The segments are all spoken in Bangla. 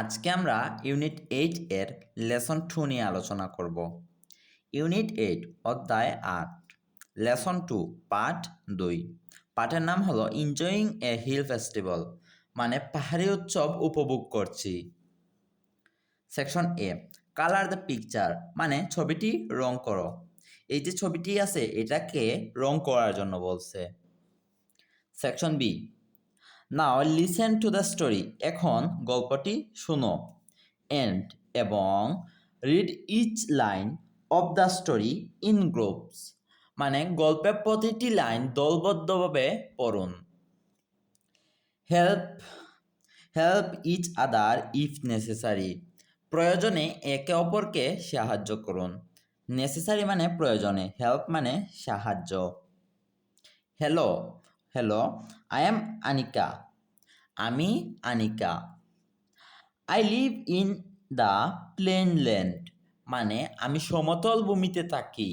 আজকে আমরা ইউনিট এইট এর লেসন টু নিয়ে আলোচনা করব। ইউনিট এইট, অধ্যায় আট, লেসন টু পার্ট দুই। পাঠের নাম হলো এনজয়িং এ হিল ফেস্টিভ্যাল মানে পাহাড়ি উৎসব উপভোগ করছি। Section A colour the picture মানে ছবিটি রং করো। এই যে ছবিটি আছে, এটাকে রং করার জন্য বলছে। Section B now listen to the story এখন গল্পটি শুনো। এন্ড এবং read each line of the story in groups মানে গল্পের প্রতিটি লাইন দলবদ্ধভাবে পড়ুন। Help help each other if necessary প্রয়োজনে একে অপরকে সাহায্য করুন। নেসেসারি মানে প্রয়োজনে হেল্প মানে সাহায্য। Hello hello I am Anika আমি Anika I live in the plain land মানে আমি সমতল ভূমিতে থাকি।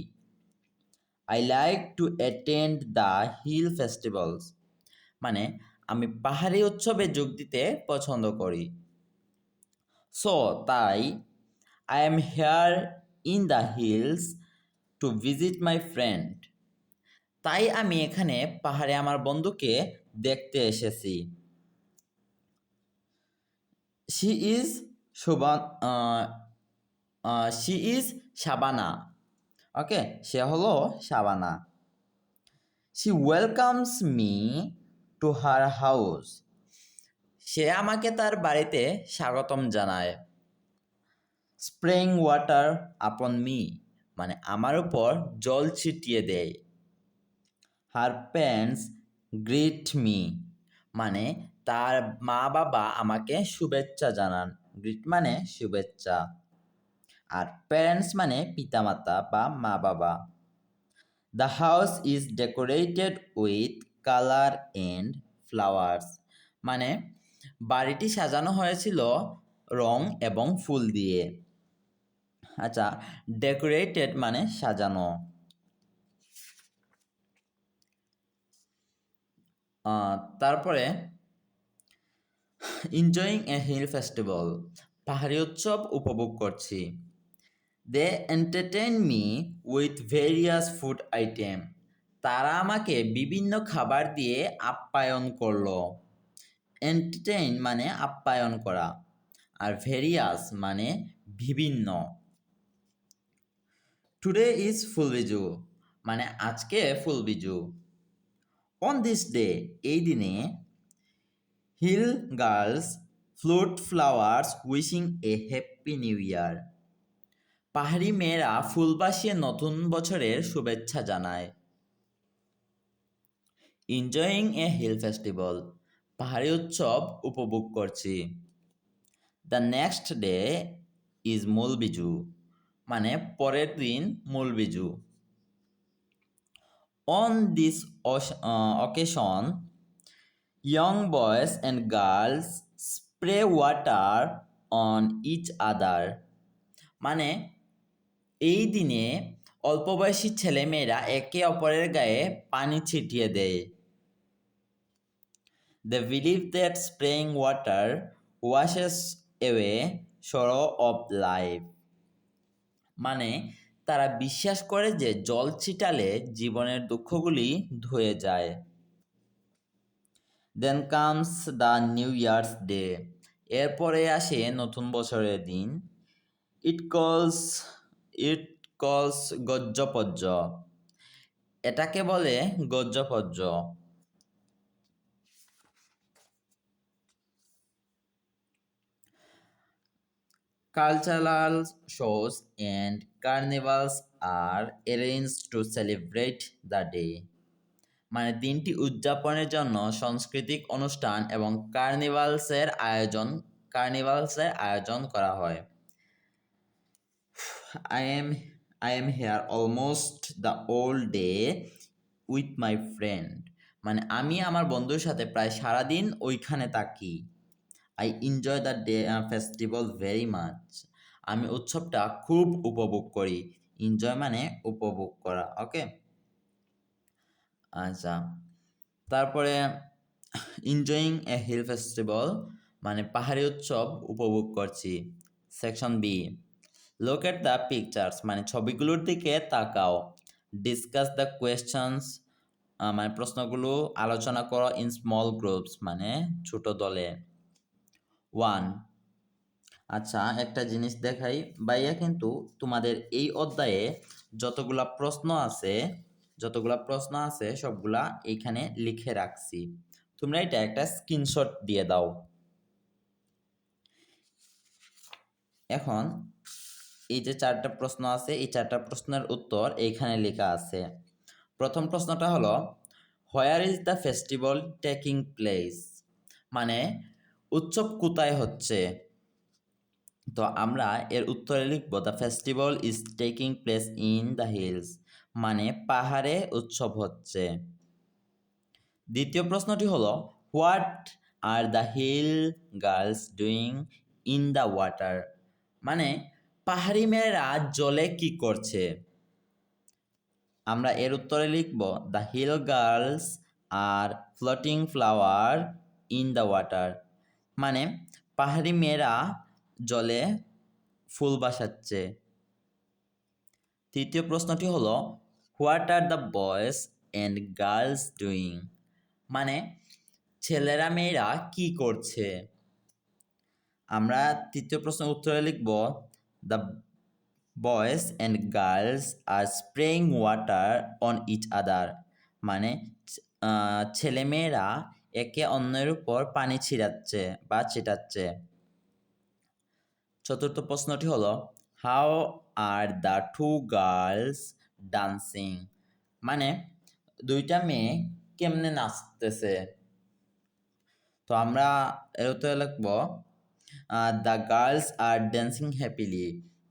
I like to attend the hill festivals মানে আমি পাহাড়ি উৎসবে যোগ দিতে পছন্দ করি। সো তাই I am here in the hills to visit my friend তাই আমি এখানে পাহাড়ে আমার বন্ধুকে দেখতে এসেছি। She is Shobha she is Shabana okay সে হলো Shabana she welcomes me to her house সে আমাকে তার বাড়িতে স্বাগতম জানায়। স্প্রিং ওয়াটার আপন মি মানে আমার উপর জল ছিটিয়ে দেয়। হার প্যারেন্টস গ্রিট মি মানে তার মা বাবা আমাকে শুভেচ্ছা জানান। গ্রিট মানে শুভেচ্ছা। আর প্যারেন্টস মানে পিতামাতা বা মা বাবা। The house is decorated with colour and flowers মানে বাড়িটি সাজানো হয়েছিল রং এবং ফুল দিয়ে। আচ্ছা ডেকোরেটেড মানে সাজানো। তারপরে এনজয়িং এ হিল ফেস্টিভ্যাল পাহাড়ি উৎসব উপভোগ করছি। They entertain me with various food item তারা আমাকে বিভিন্ন খাবার দিয়ে আপ্যায়ন করল। এন্টারটেইন মানে আপ্যায়ন করা, আর ভেরিয়াস মানে বিভিন্ন। টুডে ইজ ফুল বিজু মানে আজকে Phool Biju. On this day এই দিনে hill girls float flowers wishing a happy new year পাহাড়ি মেয়েরা ফুল বাসিয়ে নতুন বছরের শুভেচ্ছা জানায়। এনজয়িং এ হিল ফেস্টিভ্যাল পাহাড়ি উৎসব উপভোগ করছি। দ্য নেক্সট ডে ইজ মূল বিজু মানে পরের দিন Mool Biju on this occasion young boys and girls spray water on each other মানে এই দিনে অল্প বয়সী ছেলেমেয়েরা একে অপরের গায়ে পানি ছিটিয়ে দেয়। They believe that spraying water washes away sorrow of life মানে তারা বিশ্বাস করে যে জল ছিটালে জীবনের দুঃখগুলি ধুয়ে যায়। Then comes the new year's day এরপরে আসে নতুন বছরের দিন। ইট কলস ইট কলস গজ্জপজ্জ। এটাকে বলে Gojjyapojjya. Cultural shows and carnivals are arranged to celebrate the day মানে দিনটি উদযাপনের জন্য সাংস্কৃতিক অনুষ্ঠান এবং কার্নিভালসের আয়োজন কার্নিভালসের আয়োজন করা হয়। I am I am here almost the whole day with my friend মানে আমি আমার বন্ধুর সাথে প্রায় সারাদিন ওইখানে থাকি। I enjoy the day festival very much আমি উৎসবটা খুব উপভোগ করি। এনজয় মানে উপভোগ করা ওকে আচ্ছা তারপরে এনজয়িং এ হিল ফেস্টিভ্যাল মানে পাহাড়ি উৎসব উপভোগ করছি। সেকশন বি লোক এট দ্য পিকচার্স মানে ছবিগুলোর দিকে তাকাও। ডিসকাস দ্য কোয়েশ্চনস মানে প্রশ্নগুলো আলোচনা করো ইন স্মল গ্রুপস মানে ছোট দলে। ওয়ান আচ্ছা একটা জিনিস দেখাই। ভাইয়া কিন্তু তোমাদের এই অধ্যায়ে যতগুলা প্রশ্ন আছে, যতগুলা প্রশ্ন আছে সবগুলা এইখানে লিখে রাখছি। তোমরা এটা একটা স্ক্রিনশট দিয়ে দাও। এখন এই যে চারটা প্রশ্ন আছে, এই চারটা প্রশ্নের উত্তর এইখানে লেখা আছে। প্রথম প্রশ্নটা হলো where is the festival taking place মানে উৎসব কোথায় হচ্ছে? তো আমরা এর উত্তরে লিখব the festival is taking place in the hills মানে পাহাড়ে উৎসব হচ্ছে। দ্বিতীয় প্রশ্নটি হলো what are the hill girls doing in the water মানে পাহাড়ি মেয়েরা জলে কি করছে? আমরা এর উত্তরে লিখব the hill girls are floating flower in the water মানে পাহাড়ি মেয়েরা জলে ফুল বাসাচ্ছে। তৃতীয় প্রশ্নটি হলো what are the boys and girls doing মানে ছেলেরা মেয়েরা কি করছে? আমরা তৃতীয় প্রশ্নের উত্তরে লিখব the boys and girls are spraying water on each other মানে ছেলেমেয়েরা একে অন্যের উপর পানি ছিটাচ্ছে বা ছিটাচ্ছে। চতুর্থ প্রশ্নটি হলো how are the two girls dancing মানে দুইটা মেয়ে কেমনে নাচতেছে? তো আমরা এর উত্তরে লিখব the girls are dancing happily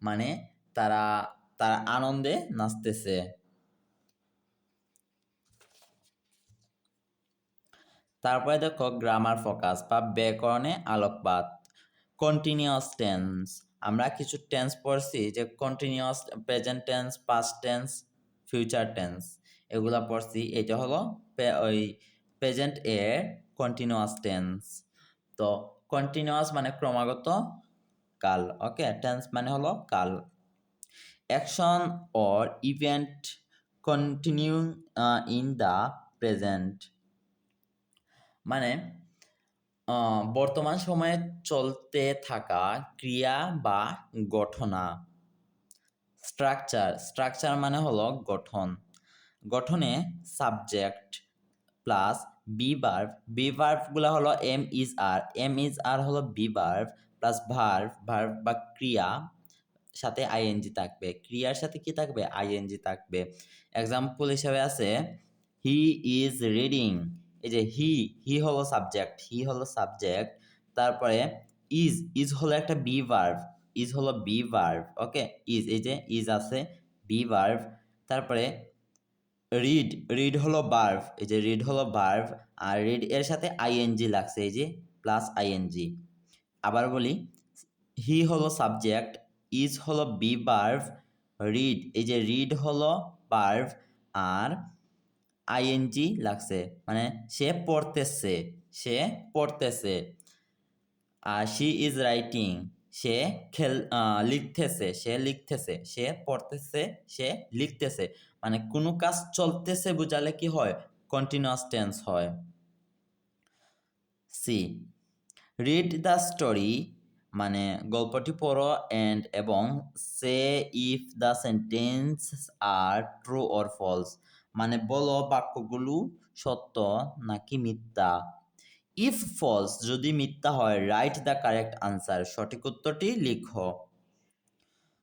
মানে তারা তারা আনন্দে নাচতেছে। তারপরে দেখো গ্রামার ফোকাস বা ব্যাকরণে আলোকপাত। কন্টিনিউয়াস টেন্স আমরা কিছু টেন্স পড়ছি যে continuous present tense past tense future tense এগুলা পড়ছি, এটা হলো ওই প্রেজেন্ট এর কন্টিনিউয়াস টেন্স তো কন্টিনিউয়াস মানে ক্রমাগত কাল ওকে টেন্স মানে হলো কাল। Action or event continue in the present মানে বর্তমান সময়ে চলতে থাকা ক্রিয়া বা গঠনা। স্ট্রাকচার স্ট্রাকচার মানে হলো গঠন। গঠনে subject plus be verb be ভার্ভগুলো হলো am is are am is are হলো be verb plus verb verb বা ক্রিয়া সাথে আইএনজি থাকবে। ক্রিয়ার সাথে কি থাকবে? আইএনজি থাকবে। এক্সাম্পল হিসাবে আছে হি ইজ রিডিং এই যে হি হি হলো সাবজেক্ট হি হলো সাবজেক্ট তারপরে ইজ ইজ হলো একটা বি ভার্ভ ইজ হলো বি ভার্ভ ওকে ইজ এই যে ইজ আছে বি ভার্ভ তারপরে রিড রিড হলো বার্ভ এই যে রিড হলো বার্ভ আর রিড এর সাথে আইএনজি লাগছে, এই যে প্লাস আইএনজি আবার বলি হি হলো সাবজেক্ট ইজ হলো বি বার্ভ রিড এই যে রিড হলো বার্ভ আর আইএনজি লাগছে। মানে সে পড়তেছে সে পড়তেছে। আর শি ইজ রাইটিং সে খেল লিখতেছে, সে লিখতেছে, সে পড়তেছে, সে লিখতেছে। মানে কোনো কাজ চলতেছে বোঝালে কি হয়? কন্টিনিউয়াস টেন্স হয়। সি রিড দ্য স্টোরি মানে গল্পটি পড়ো অ্যান্ড এবং say if the sentence are true or false মানে বলো বাক্যগুলো সত্য নাকি মিথ্যা? ইফ ফলস যদি মিথ্যা হয় রাইট দ্য কারেক্ট আনসার সঠিক উত্তরটি লিখো।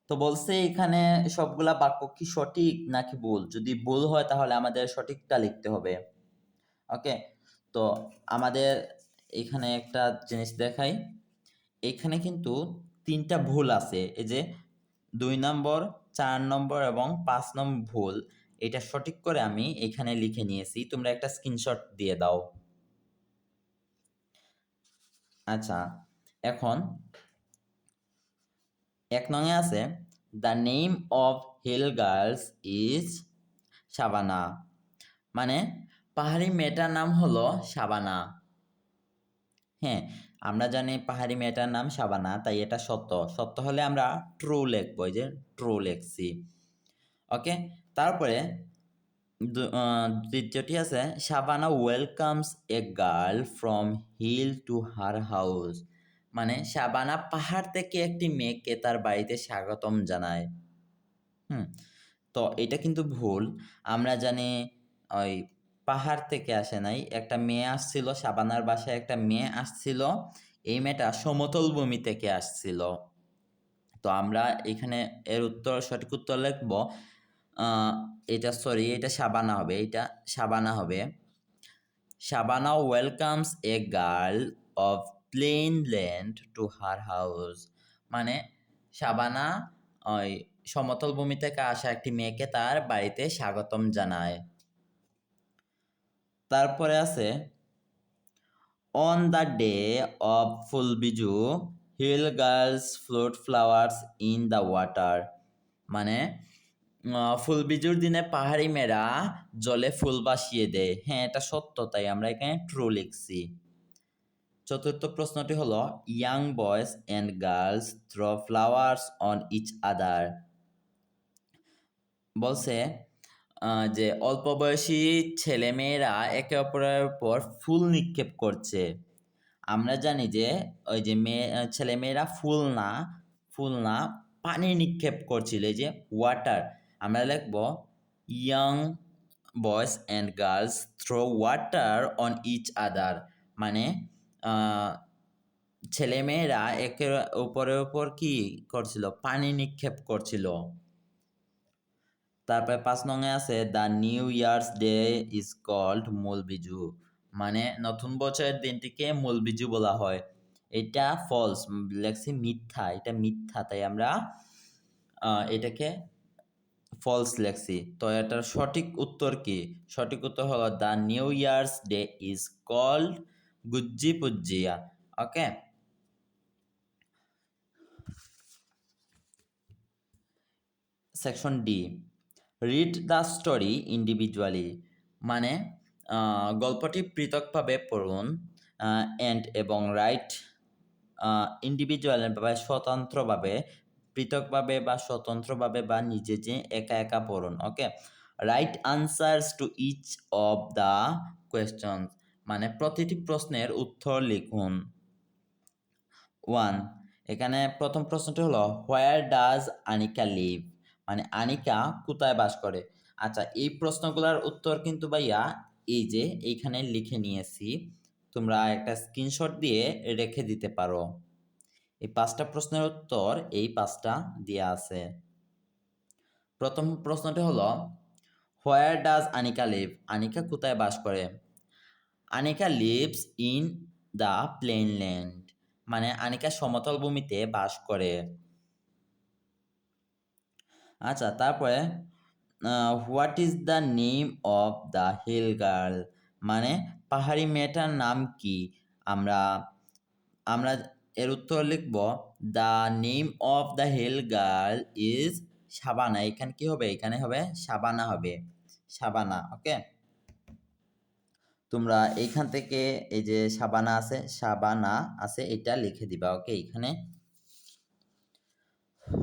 তো বলছে এখানে সবগুলা বাক্য কি সঠিক নাকি ভুল? যদি ভুল হয়, তাহলে আমাদের সঠিকটা লিখতে হবে। ওকে তো আমাদের এখানে একটা জিনিস দেখাই। এখানে কিন্তু তিনটা ভুল আছে। এই যে দুই নম্বর, চার নম্বর এবং পাঁচ নম্বর ভুল। এটা সঠিক করে আমি এখানে লিখে নিয়েছি। তোমরা একটা স্ক্রিনশট দিয়ে দাও। আচ্ছা এখন এক নঙে আছে the name of hill girls is Shabana মানে পাহাড়ি মেয়েটার নাম হলো শাবানা হ্যাঁ আমরা জানি পাহাড়ি মেয়েটার নাম শাবানা তাই এটা সত্য। সত্য হলে আমরা ট্রু লিখব যে ট্রু লিখছি। ওকে তারপরে দ্বিতীয়টি আছে Shabana welcomes a girl from hill to her house. মানে শাবানা পাহাড় থেকে একটি মেয়েকে তার বাড়িতে স্বাগতম জানায়। হুম, তো এটা কিন্তু ভুল। আমরা জানি ওই পাহাড় থেকে আসে নাই। একটা মেয়ে আসছিল শাবানার বাসায় একটা মেয়ে আসছিল, এই মেয়েটা সমতল ভূমি থেকে আসছিল। তো আমরা এখানে এর উত্তর, সঠিক উত্তর লিখব এটা সরি এটা সাবানা হবে, এটা সাবানা হবে। Sabana welcomes a girl of plain land to her house মানে সাবানা ওই সমতল ভূমি থেকে আসা একটি মেয়েকে তার বাড়িতে স্বাগতম জানায়। তারপরে আছে on the day of Phool Biju hill girls float flowers in the water মানে আহ, ফুলবিজুর দিনে পাহাড়ি মেয়েরা জলে ফুল বাসিয়ে দেয়। হ্যাঁ এটা সত্য তাই আমরা এখানে ট্রু লিখছি। চতুর্থ প্রশ্নটি হলো young boys and girls throw flowers on each other বলছে যে অল্প বয়সী ছেলেমেয়েরা একে অপরের উপর ফুল নিক্ষেপ করছে। আমরা জানি যে ওই যে মেয়ে ছেলেমেয়েরা ফুল না ফুল না পানি নিক্ষেপ করছিল এই যে ওয়াটার আমরা লিখব young boys and girls throw water on each other মানে ছেলেমেয়েরা একে উপরের উপর কি করছিল? পানি নিক্ষেপ করছিল। তারপরে পাঁচ নঙে আছে the new year's day is called Mool Biju মানে নতুন বছরের দিনটিকে মূলবিজু বলা হয়। এটা ফলস লেখছি মিথ্যা, এটা মিথ্যা, তাই আমরা এটাকে ফলস লেখছি। তো এটার সঠিক উত্তর কি? সঠিক উত্তর হলো the new year's day is called Gojjyapojjya. Okay? Section D. Read the story individually. মানে গল্পটি পৃথকভাবে পড়ুন অ্যান্ড এবং রাইট ইন্ডিভিজুয়াল বা স্বতন্ত্রভাবে পৃথকভাবে বা স্বতন্ত্রভাবে বা নিজে যে একা একা পড়ুন okay write answers to each of the question মানে প্রতিটি প্রশ্নের উত্তর লিখুন। ওয়ান এখানে প্রথম প্রশ্নটি হলো হোয়ার ডাজ আনিকা লিভ মানে আনিকা কোথায় বাস করে? আচ্ছা এই প্রশ্নগুলোর উত্তর কিন্তু ভাইয়া এই যে এইখানে লিখে নিয়েছি, তোমরা একটা স্ক্রিনশট দিয়ে রেখে দিতে পারো। এই পাঁচটা প্রশ্নের উত্তর এই পাঁচটা দেওয়া আছে। প্রথম প্রশ্নটি হলো where does Anika live Anika কোথায় বাস করে? Anika lives in the plain land মানে আনিকা সমতল ভূমিতে বাস করে। আচ্ছা তারপরে what is the name of the hill girl মানে পাহাড়ি মেয়েটার নাম কি? আমরা আমরা এর উত্তর লিখব the name of the hill girl is Sabana এখানে কি হবে? এখানে হবে সাবানা হবে। সাবানা ওকে তোমরা এইখান থেকে এই যে সাবানা আছে সাবানা আছে, এটা লিখে দিবা ওকে এখানে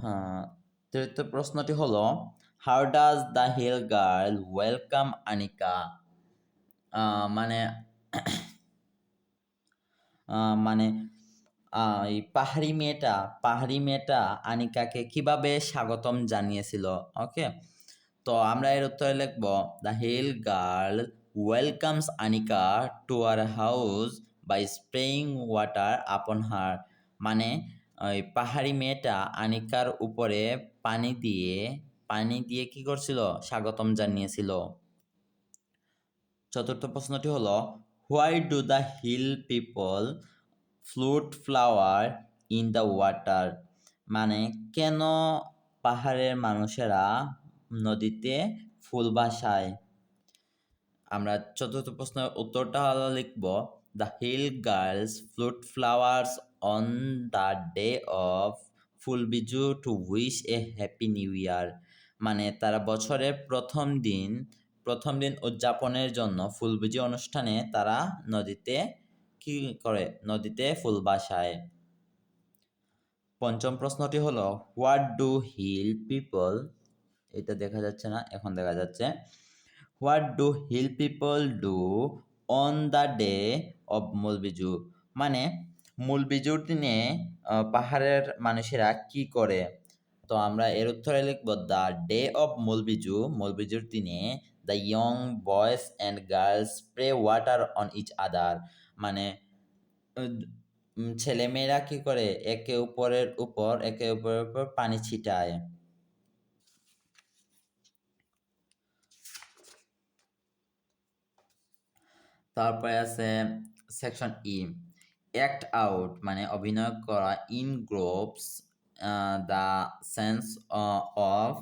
হ্যাঁ তৃতীয় প্রশ্নটি হলো how does the hill girl welcome Anika মানে মানে এই পাহাড়ি মেয়েটা পাহাড়ি মেয়েটা আনিকাকে কীভাবে স্বাগতম জানিয়েছিল, ওকে? তো আমরা এর উত্তরে লিখব, the hill girl welcomes Anika to her house by spraying water upon her. মানে ওই পাহাড়ি মেয়েটা আনিকার উপরে পানি দিয়ে পানি দিয়ে কি করছিল? স্বাগতম জানিয়েছিল। চতুর্থ প্রশ্নটি হলো, why do the hill people float flower in the water মানে কেন পাহাড়ের মানুষেরা নদীতে ফুল বাসায়? আমরা চতুর্থ প্রশ্নের উত্তরটা হলো লিখব। The hill girls float flowers on the day of Phool Biju to wish a happy new year মানে তারা বছরের প্রথম দিন প্রথম দিন উদযাপনের জন্য ফুলবিজু অনুষ্ঠানে তারা নদীতে কি করে নদীতে ফুল বাসায় পঞ্চম প্রশ্নটি হলো হোয়াট ডু হিল পিপল এটা দেখা যাচ্ছে না, এখন দেখা যাচ্ছে। What do hill people do on the day of Mool Biju মানে মূলবিজুর দিনে পাহাড়ের মানুষেরা কি করে? তো আমরা এর উত্তরে লিখব দ্য ডে অফ মূলবিজু মূলবিজুর দিনে the young boys and girls spray water on each other মানে ছেলেমেয়েরা কি করে একে উপরের উপর, একে উপরের উপর পানি ছিটায়? তারপরে আছে সেকশন ই অ্যাক্ট আউট মানে অভিনয় করা in groups the sense of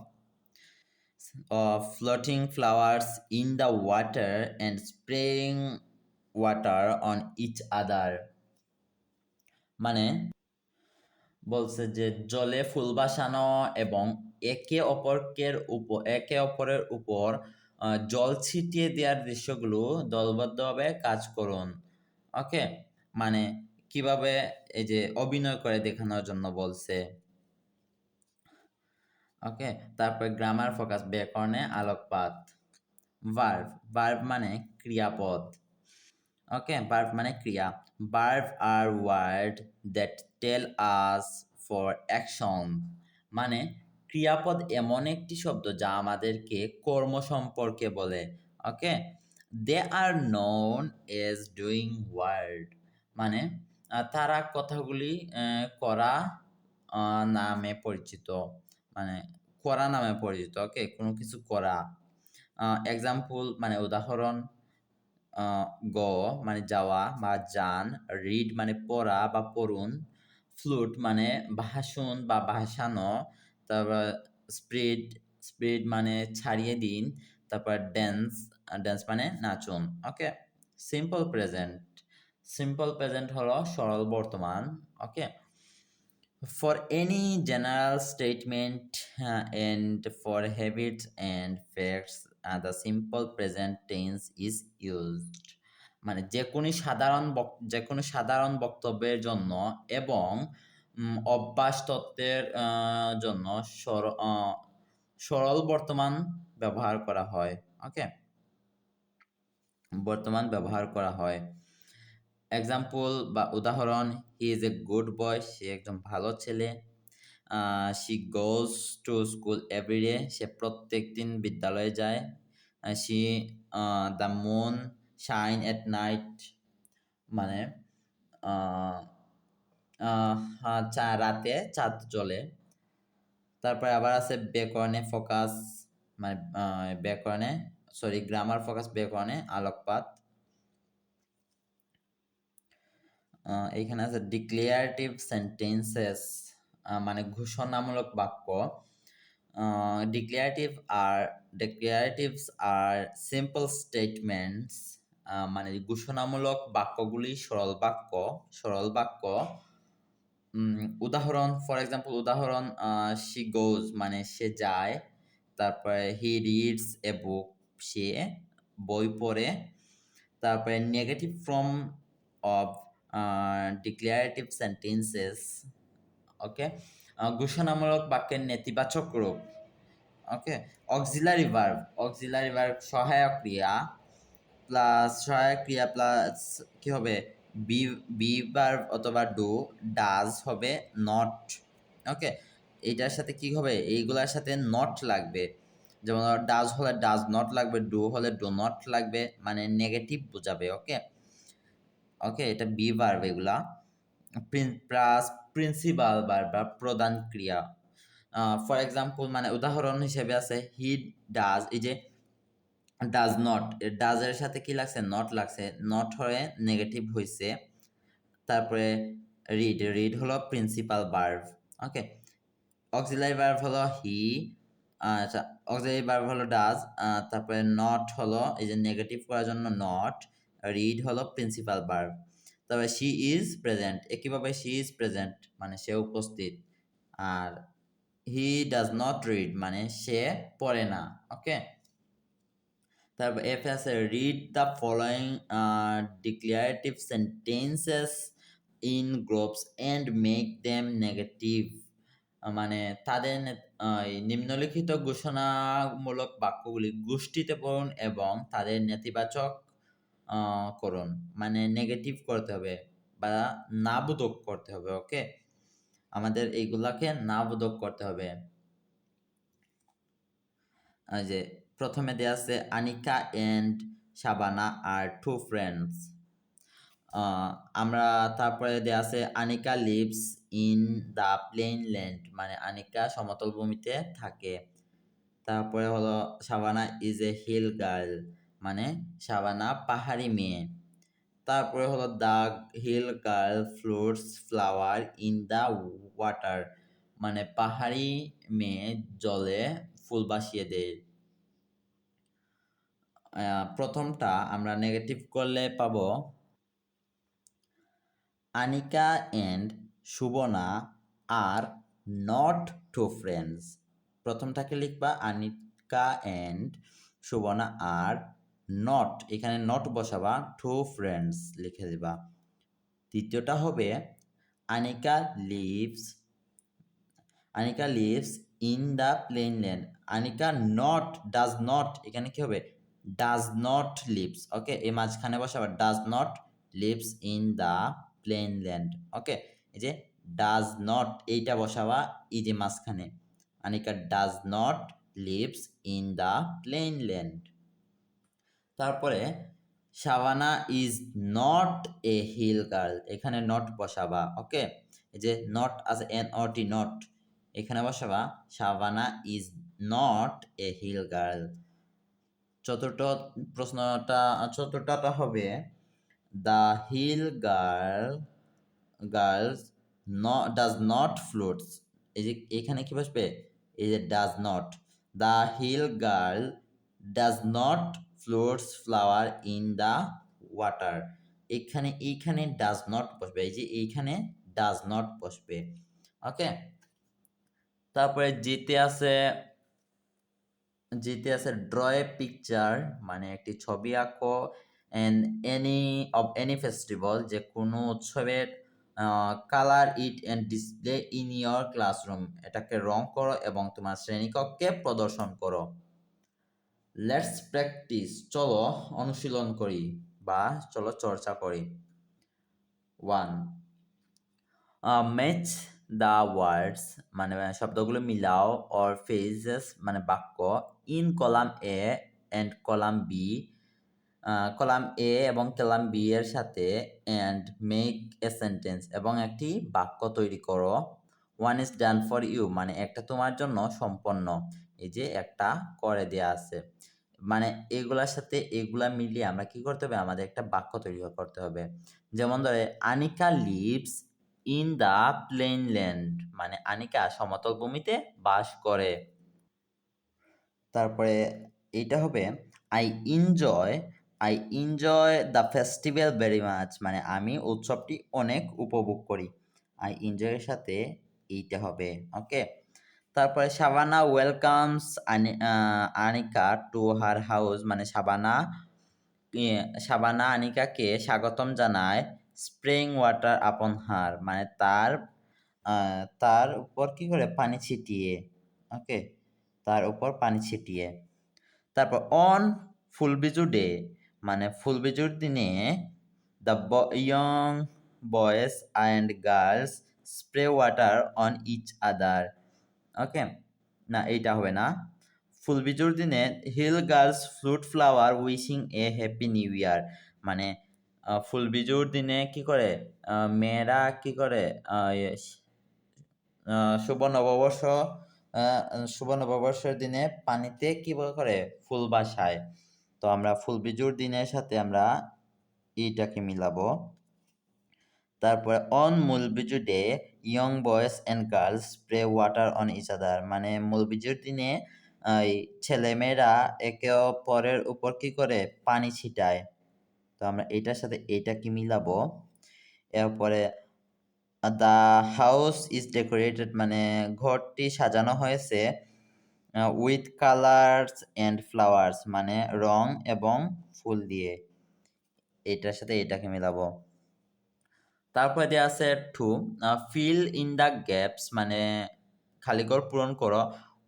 of floating flowers in the water and spraying water on each other মানে বলছে যে জলে ফুল বাসানো এবং একে অপরকের উপর, একে অপরের উপর জল ছিটিয়ে দেওয়ার দৃশ্যগুলো দলবদ্ধভাবে কাজ করুন। ওকে? মানে কীভাবে এই যে অভিনয় করে দেখানোর জন্য বলছে। ওকে? তারপর গ্রামার ফোকাস, ব্যাকরণে আলোকপাত। ভার্ভ ভার্ভ মানে ক্রিয়াপদ। ওকে ভার্ভ মানে ক্রিয়া। Verb are word that tell us for action মানে ক্রিয়াপদ এমন একটি শব্দ যা আমাদেরকে কর্ম সম্পর্কে বলে। Okay they are known as doing word মানে তারা কথাগুলি করা নামে পরিচিত। মানে করা নামে পরিচিত। ওকে কোনো কিছু করা। এক্সাম্পল মানে উদাহরণ। গো মানে যাওয়া বা যান রিড মানে পড়া বা পড়ুন ফ্লুট মানে ভাষণ বা ভাসানো তারপর স্প্রিড স্প্রিড মানে ছাড়িয়ে দিন তারপর ড্যান্স ড্যান্স মানে নাচুন okay simple present simple present হলো সরল বর্তমান okay for any general statement uh, for for habits and facts simple present simple is used. মানে যে কোনো সাধারণ যে কোনো সাধারণ বক্তব্যের জন্য এবং অভ্যাস তত্ত্বের জন্য সরল বর্তমান ব্যবহার করা হয়। ওকে বর্তমান ব্যবহার করা হয়। এক্সাম্পল বা উদাহরণ he is a good boy সে একজন ভালো ছেলে। She goes to school everyday সে প্রত্যেক দিন বিদ্যালয়ে যায়। She the moon shine at night মানে চা- রাতে চাঁদ জ্বলে। তারপরে আবার আছে ব্যাকরণে ফোকাস মানে ব্যাকরণে সরি গ্রামার ফোকাস ব্যাকরণে আলোকপাত। আহ, এইখানে আছে ডিক্লিয়ারেটিভ সেন্টেন্সেস মানে ঘোষণামূলক বাক্য ডিক্লিয়ারেটিভ আর ডিক্লিয়ারেটিভস আর সিম্পল স্টেটমেন্টস মানে ঘোষণামূলক বাক্যগুলি সরল বাক্য সরল বাক্য। উদাহরণ ফর এক্সাম্পল উদাহরণ শি গোজ মানে সে যায়, তারপরে হি রিডস এ বুক সে বই পড়ে, তারপরে negative form of declarative sentences okay ঘোষণামূলক বাক্যের নেতিবাচক রূপ okay auxiliary verb auxiliary verb সহায়ক ক্রিয়া প্লাস সহায়ক ক্রিয়া প্লাস কি হবে? বি বি ভার্ব অথবা ডু ডাজ হবে নট ওকে এইটার সাথে কি হবে? এইগুলার সাথে নট লাগবে। যেমন ডাজ হলে ডাজ নট লাগবে ডু হলে ডু নট লাগবে মানে নেগেটিভ বোঝাবে ওকে ওকে এটা বি ভার্ব এগুলা। প্লাস প্রিন্সিপাল ভার্ব বা প্রধান ক্রিয়া। ফর এক্সাম্পল মানে উদাহরণ হিসেবে আছে হি ডাজ এই যে ডাজ নট ডাজের সাথে কি লাগছে? নট লাগছে। নট হয়ে নেগেটিভ হয়েছে তারপরে রিড রিড হলো principal verb okay auxiliary verb হলো হি আচ্ছা অক্সিলারি ভার্ভ হলো ডাজ তারপরে নট হলো, এই যে নেগেটিভ করার জন্য নট রিড হলো প্রিন্সিপাল ভার্ভ তবে শি ইজ প্রেজেন্ট একইভাবে শি ইজ প্রেজেন্ট মানে সে উপস্থিত। আর হি ডাজ নট রিড মানে সে পড়ে না ওকে তারপর এফ আছে read the following declarative sentences in groups and make them negative মানে তাদের নিম্নলিখিত ঘোষণামূলক বাক্যগুলি গোষ্ঠীতে পড়ুন এবং তাদের নেতিবাচক করুন। মানে নেগেটিভ করতে হবে বা নাবোধক করতে হবে ওকে আমাদের এইগুলাকে নাবোধক করতে হবে। যে প্রথমে দেয়া আছে Anika and Shabana are two friends আমরা তারপরে দেয়া আছে Anika lives in the plain land মানে আনিকা সমতল ভূমিতে থাকে। তারপরে হলো Shabana is a hill girl মানে শাবানা পাহাড়ি মেয়ে। তারপরে হলো the hill girl floats flower, in the water. মানে পাহাড়ি মেয়ে জলে ফুল বাসিয়ে দেয়। প্রথমটা আমরা নেগেটিভ করলে পাব Anika and Subna are not two friends প্রথমটাকে লিখবা Anika and Subna are not এখানে নট বসাবা টু ফ্রেন্ডস লিখে দিবা। তৃতীয়টা হবে Anika lives Anika lives in the plain land Anika not does not এখানে কি হবে? ডাজ নট লিভস ওকে এই মাঝখানে বসাবা does not lives in the plain land okay এই যে ডাজ নট এইটা বসাবা, এই যে মাঝখানে। Anika does not lives in the plain land তারপরে Shabana is not a hill girl, এখানে নট বসাবা, ওকে? যে নট আছে এন ও টি, নট, এখানে বসাবা Shabana is not a hill girl. চতুর্থ প্রশ্নটা, চতুর্থটা হবে, the hill girl, girls does not floats এই যে এখানে কি বসবে? এই যে does not, the hill girl does not floats flower in the water এখানে, এইখানে ডাজ নট বসবে। এই যে এইখানে ডাজ নট বসবে। ওকে তারপরে জিতে আছে জিতে আছে ড্র এ পিকচার মানে একটি ছবি আঁকো। And any of any festival যে কোনো উৎসবের colour it and display in your classroom এটাকে রং করো এবং তোমার শ্রেণীকক্ষে প্রদর্শন করো। লেটস প্র্যাকটিস চলো অনুশীলন করি বা চলো চর্চা করি। ওয়ান ম্যাচ দ্য ওয়ার্ডস মানে শব্দগুলো মিলাও অর ফেজেস মানে বাক্য in column A and column B column A এবং কলাম বি এর সাথে অ্যান্ড মেক এ সেন্টেন্স এবং একটি বাক্য তৈরি করো। One is done for you মানে একটা তোমার জন্য সম্পন্ন। এই যে একটা করে দেয়া আছে। মানে এগুলার সাথে এগুলা মিলিয়ে আমরা কি করতে হবে? আমাদের একটা বাক্য তৈরি করতে হবে। যেমন ধরে, Anika lives in the plain land. মানে আনিকা সমতল ভূমিতে বাস করে। তারপরে এইটা হবে, I enjoy I enjoy the festival very much. মানে আমি উৎসবটি অনেক উপভোগ করি। আই এনজয়ের সাথে এইটা হবে, ওকে? তারপরে Shabana welcomes Anika to her house মানে শাবানা শাবানা আনিকাকে স্বাগতম জানায় স্প্রিং ওয়াটার আপন হার মানে তার তার উপর কি করে পানি ছিটিয়ে, ওকে, তার উপর পানি ছিটিয়ে। তারপর অন ফুলবিজু ডে মানে ফুলবিজুর দিনে the young boys and girls spray water on each other. Okay না এইটা হবে না। ফুলবিজুর দিনে hill girls float flower wishing a happy new year মানে আহ, ফুলবিজুর দিনে কি করে? মেয়েরা কি করে? শুভ নববর্ষ শুভ নববর্ষের দিনে পানিতে কি করে? ফুল বাসায়। তো আমরা ফুলবিজুর দিনের সাথে আমরা এইটাকে মিলাবো। তারপরে on Mulbiju day young boys and girls spray water on each other মানে মূলবিজুর দিনে এই ছেলেমেয়েরা একে অপরের উপর কি করে? পানি ছিটায়। তো আমরা এটার সাথে এইটা কি মিলাবো? এরপরে দ্য হাউস ইজ ডেকোরেটেড মানে ঘরটি সাজানো হয়েছে উইথ কালার্স অ্যান্ড ফ্লাওয়ার্স মানে রং এবং ফুল দিয়ে। এটার সাথে এটাকে মেলাবো। তারপরে দেওয়া আছে to fill in the gaps মানে খালিঘর পূরণ করো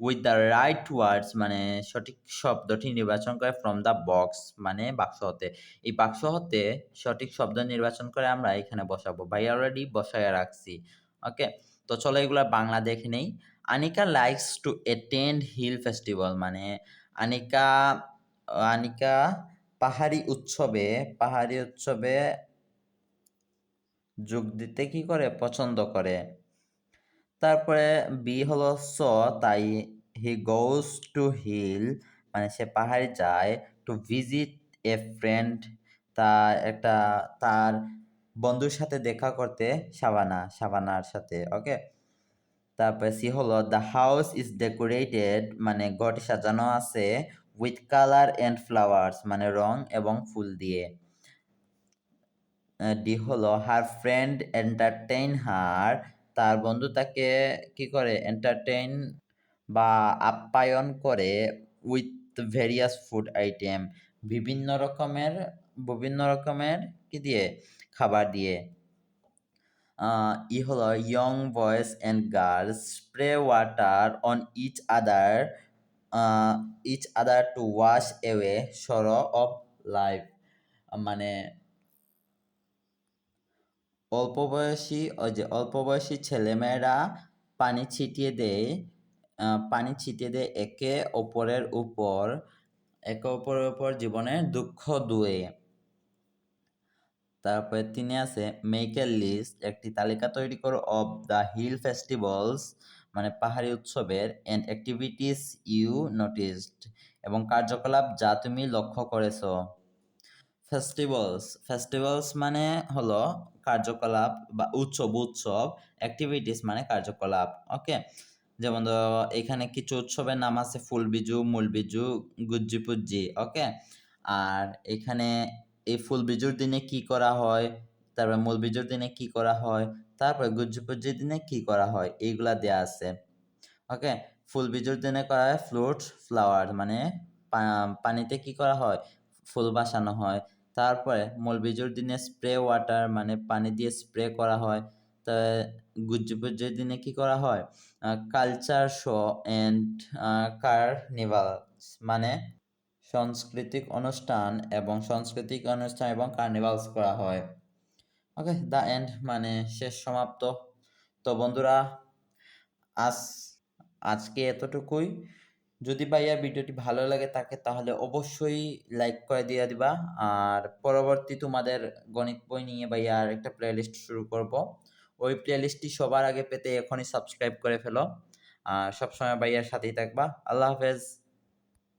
উইথ দ্য রাইট ওয়ার্ডস মানে সঠিক শব্দটি নির্বাচন করে ফ্রম দ্য বক্স মানে বাক্স হতে এই বাক্স হতে সঠিক শব্দ নির্বাচন করে আমরা এখানে বসাবো। ভাই অলরেডি বসায় রাখছি। ওকে তো চলো এগুলো বাংলা দেখে নেই। Anika likes to attend hill festival মানে আনিকা আনিকা পাহাড়ি উৎসবে পাহাড়ি উৎসবে যোগ দিতে কি করে? পছন্দ করে। তারপরে বি হলো স, তাই হি গোস টু হিল মানে সে পাহাড়ে যায় টু ভিজিট এ ফ্রেন্ড তার একটা তার বন্ধুর সাথে দেখা করতে সাবানা, সাবানার সাথে ওকে তারপরে সি হলো দ্য হাউস ইজ ডেকোরেটেড মানে ঘরটি সাজানো আছে উইথ কালার অ্যান্ড ফ্লাওয়ার্স মানে রং এবং ফুল দিয়ে। ডি হলো হার ফ্রেন্ড এন্টারটেইন হার তার বন্ধু তাকে কি করে এন্টারটেইন বা আপ্যায়ন করে উইথ ভেরিয়াস ফুড আইটেম বিভিন্ন রকমের বিভিন্ন রকমের কি দিয়ে, খাবার দিয়ে। ই হলো young boys and girls spray water on each other each other to wash away sorrow of life মানে অল্প বয়সী, ওই যে অল্প বয়সী ছেলেমেয়েরা পানি ছিটিয়ে দেয় পানি ছিটিয়ে দেয় একে অপরের উপর, একে অপরের উপর জীবনের দুঃখ দুয়ে। তারপরে তিনি আছে মেক এ লিস্ট একটি তালিকা তৈরি করো অফ দ্য হিল ফেস্টিভ্যালস মানে পাহাড়ি উৎসবের অ্যান্ড অ্যাক্টিভিটিস ইউ নোটিসড, এবং কার্যকলাপ যা তুমি লক্ষ্য করেছ। ফেস্টিভ্যালস ফেস্টিভ্যালস মানে হলো কার্যকলাপ বা উৎসব উৎসব অ্যাক্টিভিটিস মানে কার্যকলাপ ওকে যেমন ধরো এখানে কিছু উৎসবের নাম আছে ফুল বিজু মূল বিজু গুজ্জি পুজ্জি ওকে আর এখানে এই ফুল বিজুর দিনে কি করা হয়, তারপরে মূল বিজুর দিনে কি করা হয়, তারপরে গুজ্জি পুজ্জির দিনে কি করা হয়, এইগুলা দেয়া আছে ওকে ফুল বিজুর দিনে করা হয় ফ্লুট ফ্লাওয়ার মানে পানিতে কি করা হয়, ফুল বাসানো হয় তারপরে মৌলবীজোর দিনে স্প্রে ওয়াটার মানে পানি দিয়ে স্প্রে করা হয়। তা গুজ্জু পুজোর দিনে কি করা হয়? কালচার শো অ্যান্ড কার্নিভাল মানে সাংস্কৃতিক অনুষ্ঠান এবং সাংস্কৃতিক অনুষ্ঠান এবং কার্নিভালস করা হয়। ওকে দ্য এন্ড মানে শেষ সমাপ্ত। তো বন্ধুরা, আজ, আজকে এতটুকুই। যদি ভাইয়া ভিডিওটি ভালো লাগে তাকে তাহলে অবশ্যই লাইক করে দিয়ে দিবা। আর পরবর্তী তোমাদের গণিত বই নিয়ে ভাইয়া আর একটা প্লেলিস্ট শুরু করব। ওই প্লেলিস্টটি সবার আগে পেতে এখনই সাবস্ক্রাইব করে ফেলো। আর সবসময় ভাইয়ার সাথেই থাকবা। আল্লাহ হাফেজ।